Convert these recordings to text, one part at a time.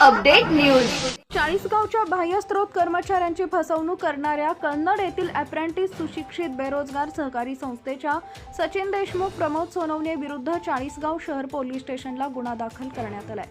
Update news. चाळीसगावच्या बाह्यस्त्रोत कर्मचाऱ्यांची फसवणूक करणाऱ्या कन्नड येथील अप्रेंटिस सुशिक्षित बेरोजगार सहकारी संस्थेच्या सचिन देशमुख प्रमोद सोनवणे विरुद्ध चाळीसगाव शहर पोलीस स्टेशनला गुन्हा दाखल करण्यात आलाय.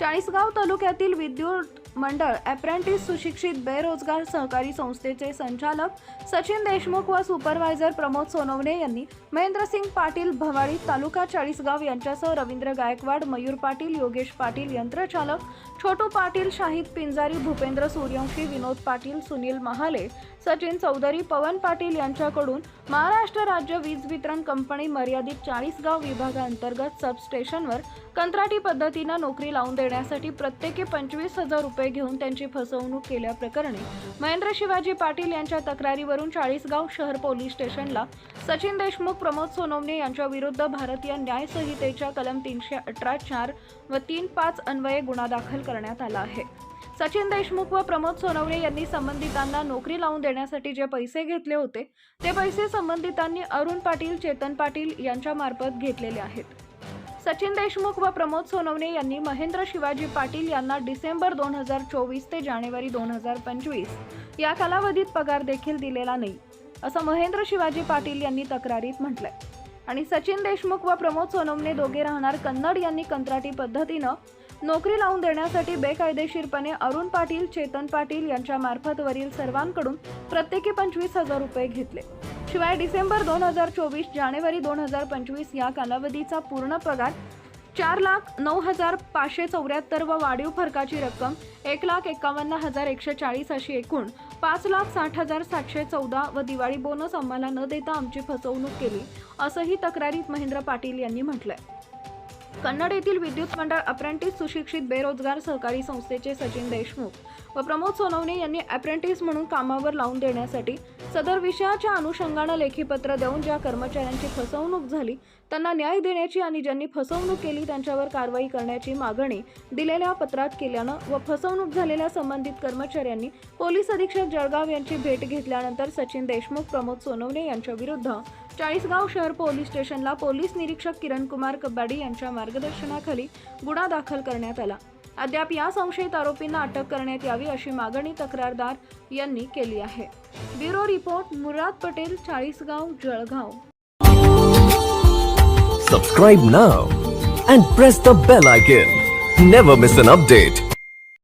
चाळीसगाव तालुक्यातील विद्युत मंडळ अप्रेंटिस सुशिक्षित बेरोजगार सहकारी संस्थेचे संचालक सचिन देशमुख व सुपरवायझर प्रमोद सोनवणे यांनी महेंद्रसिंग पाटील भवाडी तालुका चाळीसगाव यांच्यासह रवींद्र गायकवाड मयूर पाटील योगेश पाटील यंत्रचालक छोटू पाटील शाहिद पिंजारी भूपेंद्र सूर्यवंशी विनोद पाटील सुनील महाले सचिन चौधरी पवन पाटील यांच्याकडून महाराष्ट्र राज्य वीज वितरण कंपनी मर्यादित चाळीसगाव विभागाअंतर्गत सबस्टेशनवर कंत्राटी पद्धतीनं नोकरी लावून देण्यासाठी प्रत्येकी पंचवीस हजार रुपये घेऊन त्यांची फसवणूक केल्याप्रकरणी महेंद्र शिवाजी पाटील यांच्या तक्रारीवरून चाळीसगाव शहर पोलीस स्टेशनला सचिन देशमुख प्रमोद सोनवणे यांच्या विरुद्ध भारतीय न्याय संहितेच्या कलम तीनशे अठरा चार व तीन पाच अन्वये गुन्हा दाखल करण्यात आला आहे. सचिन देशमुख व प्रमोद सोनवणे यांनी संबंधितांना नोकरी लावून देण्यासाठी जे पैसे घेतले होते ते पैसे संबंधितांनी अरुण पाटील चेतन पाटील यांच्यामार्फत घेतलेले आहेत. सचिन देशमुख व प्रमोद सोनवणे यांनी महेंद्र शिवाजी पाटील यांना डिसेंबर दोन हजार चोवीस ते जानेवारी दोन हजार पंचवीस या कालावधीत पगार देखील दिलेला नाही असं महेंद्र शिवाजी पाटील यांनी तक्रारीत म्हटलंय. आणि सचिन देशमुख व प्रमोद सोनवणे दोघे राहणार कन्नड यांनी कंत्राटी पद्धतीनं नोकरी लावून देण्यासाठी बेकायदेशीरपणे अरुण पाटील चेतन पाटील यांच्या मार्फत वरील सर्वांकडून प्रत्येकी पंचवीस हजार रुपये घेतले. शिवाय डिसेंबर दोन हजार चोवीस जानेवारी दोन हजार पंचवीस या कालावधीचा पूर्ण पगार चार लाख नऊ हजार पाचशे चौऱ्याहत्तर व वाढीव फरकाची रक्कम एक लाख एकावन्न हजार एकशे चाळीस अशी एकूण पाच लाख साठ हजार सातशे चौदा व दिवाळी बोनस आम्हाला न देता आमची फसवणूक केली असंही तक्रारीत महेंद्र पाटील यांनी म्हटलंय. कन्नड येथील विद्युत मंडळ अप्रेंटिस सुशिक्षित बेरोजगार सहकारी संस्थेचे सचिन देशमुख व प्रमोद सोनवणे यांनी अप्रेंटिस म्हणून कामावर लावून देण्यासाठी सदर विषयाच्या अनुषंगानं लेखीपत्र देऊन ज्या कर्मचाऱ्यांची फसवणूक झाली त्यांना न्याय देण्याची आणि ज्यांनी फसवणूक केली त्यांच्यावर कारवाई करण्याची मागणी दिलेल्या पत्रात केल्यानं व फसवणूक झालेल्या संबंधित कर्मचाऱ्यांनी पोलीस अधीक्षक जळगाव यांची भेट घेतल्यानंतर सचिन देशमुख प्रमोद सोनवणे यांच्या विरुद्ध चाळीसगाव शहर पोलीस स्टेशनला पोलीस निरीक्षक किरण कुमार कब्बाडी यांच्या मार्गदर्शनाखाली गुन्हा दाखल करण्यात आला. अद्याप या संशयित आरोपींना अटक करण्यात यावी अशी मागणी तक्रारदार यांनी केली आहे. Bureau report Murad Patel Chalisgaon Jalgaon. Subscribe now and press the bell icon never miss an update